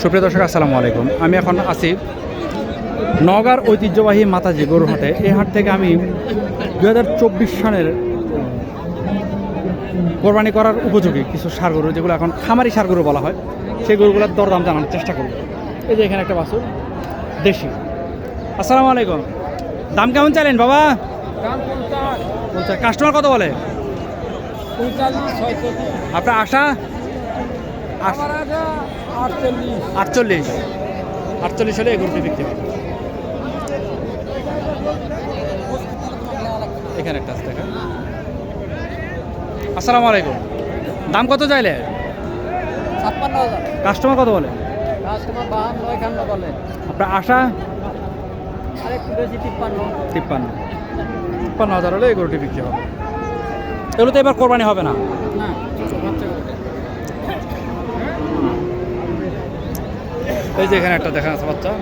সুপ্রিয় দর্শক, আসসালামু আলাইকুম। আমি এখন আছি নগার ঐতিহ্যবাহী মাতাজি গরুর হাটে এই হাট থেকে আমি দু হাজার চব্বিশ সালের কোরবানি করার উপযোগী কিছু সার গরু, যেগুলো এখন খামারি সার গরু বলা হয়, সেই গরুগুলোর দরদাম জানানোর চেষ্টা করব। এই যে এখানে একটা বাসু দেশি। আসসালামু আলাইকুম। দাম কেমন চাইলেন বাবা? কাস্টমার কত বলে? আপনার আশা? আশা আটচল্লিশ। আটচল্লিশ হলে গরুটি বিক্রি হবে। এখানে একটা আছে দেখা আসসালামু আলাইকুম। দাম কত চাইলে? ছাপ্পান্ন হাজার। কাস্টমার কত বলে? কাস্টমার বাহান্ন একান্ন বলে। আপনার আশা? আর একটু বেশি তিপ্পান্ন। তিপ্পান্ন। তিপ্পান্ন হাজার হলে এই গরুটি বিক্রি হবে। এগুলো তো এবার কোরবানি হবে না? না ছোটো বাচ্চা গরুটা। এই যে এখানে একটা দেখা আছে বাচ্চা।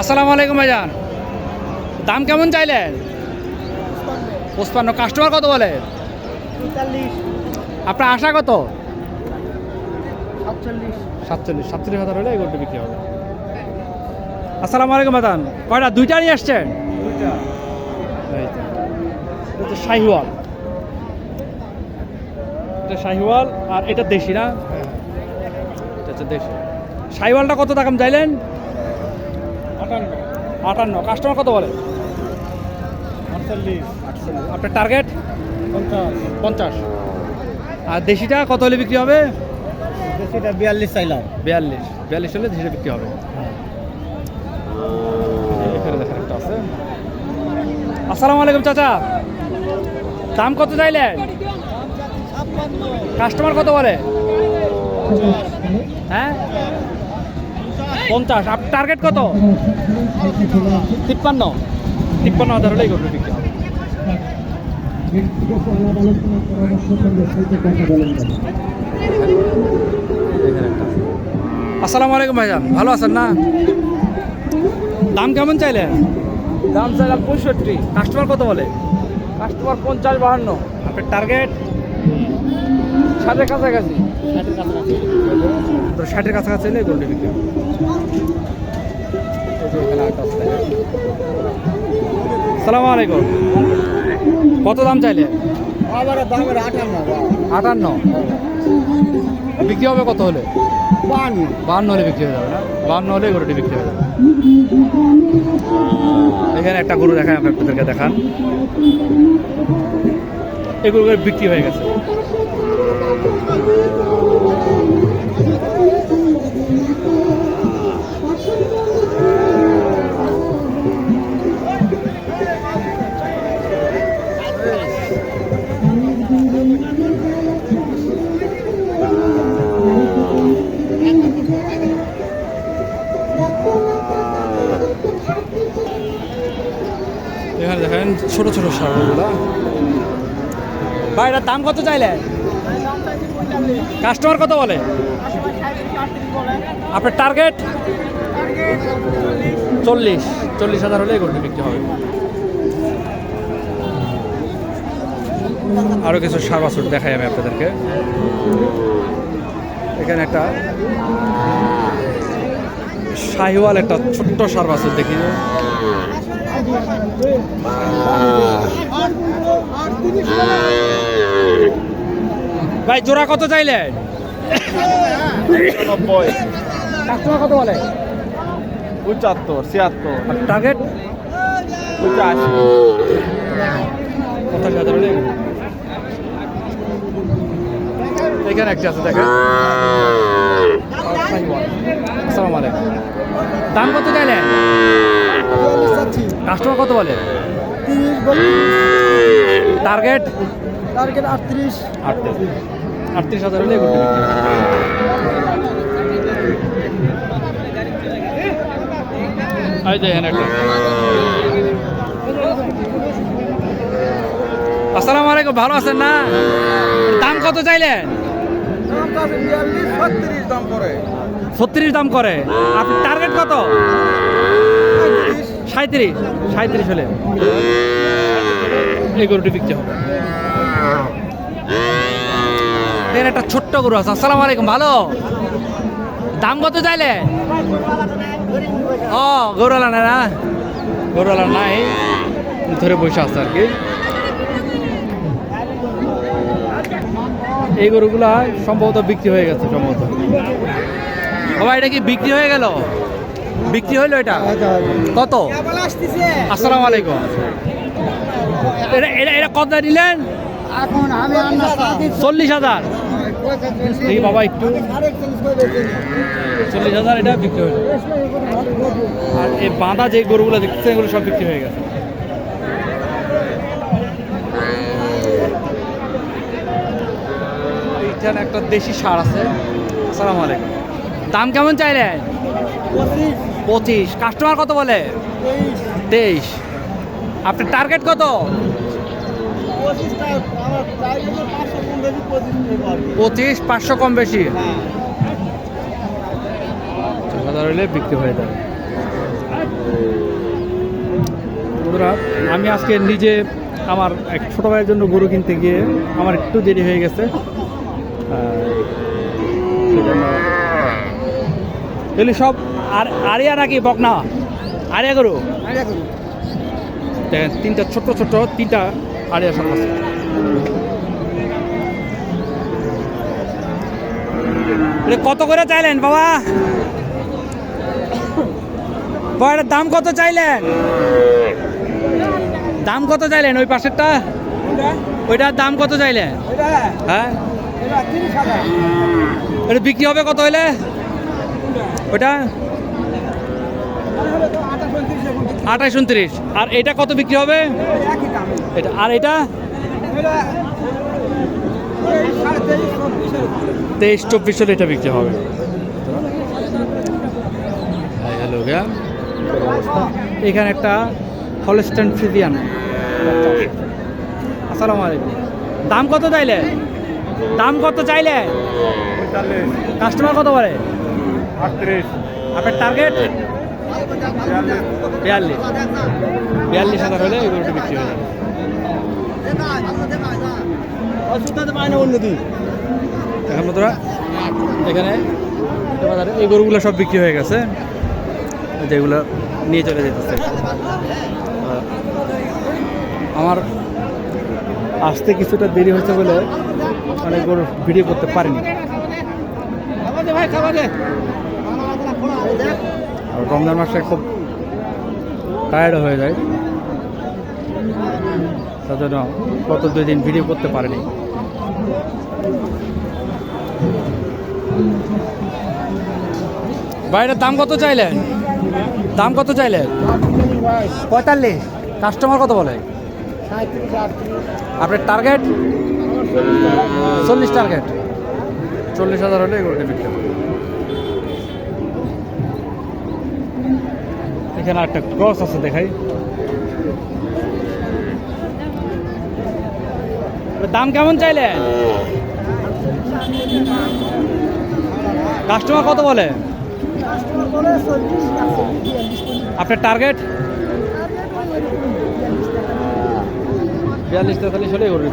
আসসালামু আলাইকুম ভাইজান। দাম কেমন চাইলেন? পঁচপান্ন। কাস্টমার কত বলে? আপনার আশা কত? সাতচল্লিশ। সাতচল্লিশ। সাতচল্লিশ হাজার হলে এই গরুটি বিক্রি হবে। আসসালামু আলাইকুম বাদান কয়টা? দুইটা নিয়ে আসছেন। এটা শাহিওয়াল। এটা শাহিওয়াল আর এটা দেশি না? এটা হচ্ছে দেশি। শাহিওয়ালটা কত দাম চাইলেন আটান্ন। আটান্ন। কাস্টমার কত বলে? আটচল্লিশ। আপনার টার্গেট? পঞ্চাশ। পঞ্চাশ। আর দেশিটা কত হলে বিক্রি হবে? সেটা বিয়াল্লিশ চাইলাম। বিয়াল্লিশ। বিয়াল্লিশ হলে দেশিটা বিক্রি হবে। আছে। আসসালামু আলাইকুম চাচা। দাম কত চাইলেন? কাস্টমার কত বলে? হ্যাঁ? পঞ্চাশ। আপনার টার্গেট কত? তিপ্পান্ন। তিপ্পান্ন হাজার হলেই করবে বিক্রি। আসসালামু আলাইকুম ভাইজান ভালো আছেন না? দাম কেমন চাইলেন দাম চাইলাম পঁয়ষট্টি। কাস্টমার কত বলে? কাস্টমার পঞ্চাশ বাহান্ন। আপনার টার্গেট ষাটের কাছাকাছি। তো ষাটের কাছাকাছি এলে গোল্ডে বিক্রি হবে। সালামু আলাইকুম। কত দাম চাইলে? আটান্ন বিক্রি হবে কত হলে? বাহান্ন হলে বিক্রি হয়ে যাবে না? বাহান্ন হলে গরুটি বিক্রি হয়ে যাবে। এখানে একটা গরু দেখায় আপনাদেরকে দেখান। এই গরুগুলো বিক্রি হয়ে গেছে। এখানে দেখেন ছোট ছোট সারগুলা। ভাই এটার দাম কত চাইলে? কাস্টমার কত বলে? আপনার টার্গেট চল্লিশ। চল্লিশ হাজার হলে গরুটি বিক্রি হবে। আরও কিছু সার দেখাই আমি আপনাদেরকে। এখানে একটা শাহিওয়াল একটা ছোট্ট সার বাছুর দেখি। ভাই জোড়া কত চাইলেন কাস্টমার কত বলে? পঁচাত্তর ছিয়াত্তর। টার্গেট পঁচাশি। হাজার এখানে একটা আছে, দেখেন। আসসালামু আলাইকুম। দাম কত চাইলেন? কাস্টমার কত বলে? টার্গেট? টার্গেট আটত্রিশ। আটত্রিশ আটত্রিশ হাজার হলে এই যে একটা। আসসালামু আলাইকুম, ভালো আছেন না? দাম কত চাইলেন? ছত্রিশ দাম করে। আপনার টার্গেট কত? সাঁত্রিশ। সাঁত্রিশ। হলে। এই গরুটি বিক্রি হবে। এর একটা ছোট্ট গরু আছে। আসসালামু আলাইকুম ভালো? দাম কত চাইলে? ও গৌরালা না না? গৌরালা নাই। ধরে বসে আছে আর কি। এই গরুগুলা সম্ভবত বিক্রি হয়ে গেছে সম্ভবত। বাবা এটা কি বিক্রি হয়ে গেল? বিক্রি হইল এটা? কত? আসসালামু আলাইকুম। এটা এটা এটা কত নিলেন চল্লিশ হাজার। এই বাবা একটু। চল্লিশ হাজার এটা বিক্রি হলো আর এই বাঁধা যে গরুগুলো দেখতেছেন এগুলো সব বিক্রি হয়ে গেছে। এইখানে একটা দেশি সার আছে। আসসালামু আলাইকুম। দাম কেমন চাইলেন? পঁচিশ। কাস্টমার কত বলে? তেইশ। আপনার টার্গেট কত? পঁচিশ পাঁচশো কম বেশি হাজার হলে বিক্রি হয়ে যাবে বন্ধুরা আমি আজকে নিজে আমার এক ছোটো ভাইয়ের জন্য গরু কিনতে গিয়ে আমার একটু দেরি হয়ে গেছে। এগুলি সব আর আরিয়া নাকি বকনা? আরিয়া গরু? দেখেন তিনটা ছোট্ট ছোট্ট তিনটা আরিয়া সব আছে। কত করে চাইলেন বাবা? বাবা এটার দাম কত চাইলেন? দাম কত চাইলেন ওই পাশেরটা? ওইটার দাম কত চাইলেন? হ্যাঁ? এটা বিক্রি হবে কত হইলে? ওইটা? আঠাশ উনত্রিশ। আর এটা কত বিক্রি হবে? এটা আর এটা? তেইশ চব্বিশ হলে এটা বিক্রি হবে। হ্যালো এখানে একটা হলস্টান ফ্রিজিয়ান আসসালামু আলাইকুম। দাম কত চাইলে? দাম কত চাইলে? কাস্টমার কত বলে? আপনার টার্গেট বিয়াল্লিশ। বিয়াল্লিশ হাজার হলে এই গরুটা বিক্রি হয়ে যাবে। এখন বন্ধুরা এখানে এই গরুগুলো সব বিক্রি হয়ে গেছে। যেগুলো নিয়ে চলে যেতেছে। আমার আসতে কিছুটা দেরি হয়েছে বলে অনেক গরু ভিডিও করতে পারিনি। আর রমজান মাসে খুব টায়ার্ড হয়ে যায়। তার জন্য গত দুই দিন ভিডিও করতে পারেনি। বাইরের দাম কত চাইলেন? দাম কত চাইলেন? পঁয়তাল্লিশ। কাস্টমার কত বলে? আপনার টার্গেট চল্লিশ টার্গেট চল্লিশ হাজার হলে এগুলোটা বিক্রি এখানে একটা ক্রস আছে দেখাই। দাম কেমন চাইলে? কাস্টমার কত বলে? আপনার টার্গেট বিয়াল্লিশ তেতাল্লিশ হলে এগুলো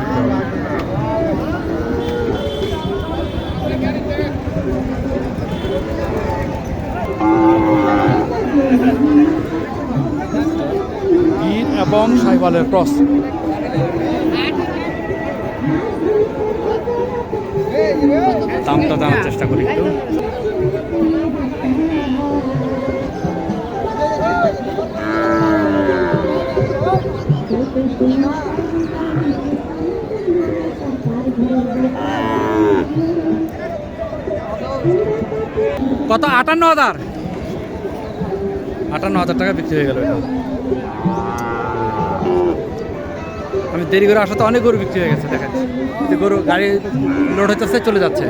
গির এবং সাইবালের ক্রস। দামটা চেষ্টা করি একটু। কত? আটান্ন হাজার। আটান্ন হাজার টাকা বিক্রি হয়ে গেল এটা আমি দেরি করে আসাতে অনেক গরু বিক্রি হয়ে গেছে দেখেন যে গরু গাড়ি লোড হচ্ছে চলে যাচ্ছে।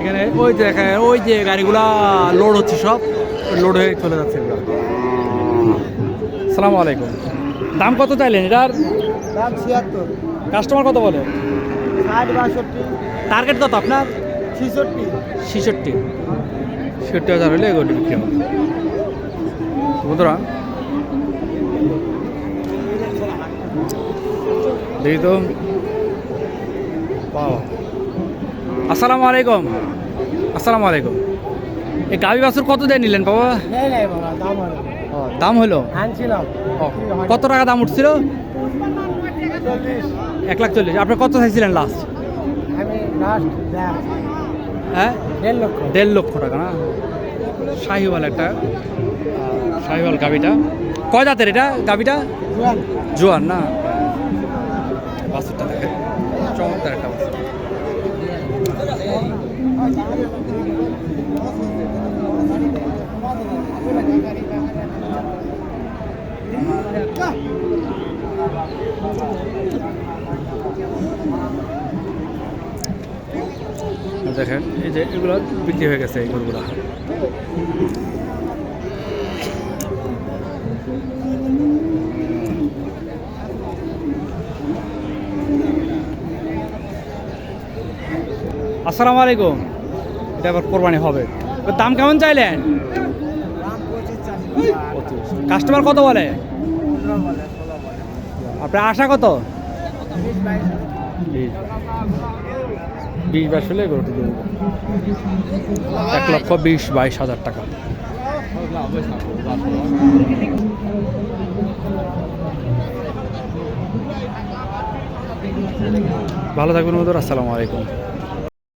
এখানে ওই যে দেখেন ওই যে গাড়িগুলা লোড হচ্ছে সব লোড হয়ে চলে যাচ্ছে এগুলো। সালামু আলাইকুম। দাম কত চাইলেন? এটার দাম ছিয়াত্তর। কাস্টমার কত বলে? ষাট বাষট্টি। টার্গেট কত আপনার? ছিষট্টি। ছেষট্টি। ছেষট্টি হাজার হলে এগুলো বিক্রি হবে। বন্ধুরা দেখি তো। আসসালামু আলাইকুম। আসসালামু আলাইকুম। এই গাভি বাছুর কত দিয়ে নিলেন বাবা? দাম হলো। কত টাকা দাম উঠছিল? এক লাখ চল্লিশ। আপনি কত চাইছিলেন লাস্ট হ্যাঁ? দেড় লক্ষ। দেড় লক্ষ টাকা না? শাহিওয়াল একটা শাহিওয়াল গাবিটা। কয় জাতের এটা গাবিটা? জোয়ান। জোয়ান না বাছুরটা দেখে চমৎকার একটা বাছুর এই যে এগুলো বিক্রি হয়ে গেছে আসসালামু আলাইকুম। এটা আবার কোরবানি হবে। দাম কেমন চাইলেন? কাস্টমার কত বলে? আপনার আশা কত? বিশ বাইশ হলে গরুটি দেবো এক লক্ষ বিশ বাইশ হাজার টাকা। ভালো থাকবেন মধুর আসসালামু আলাইকুম।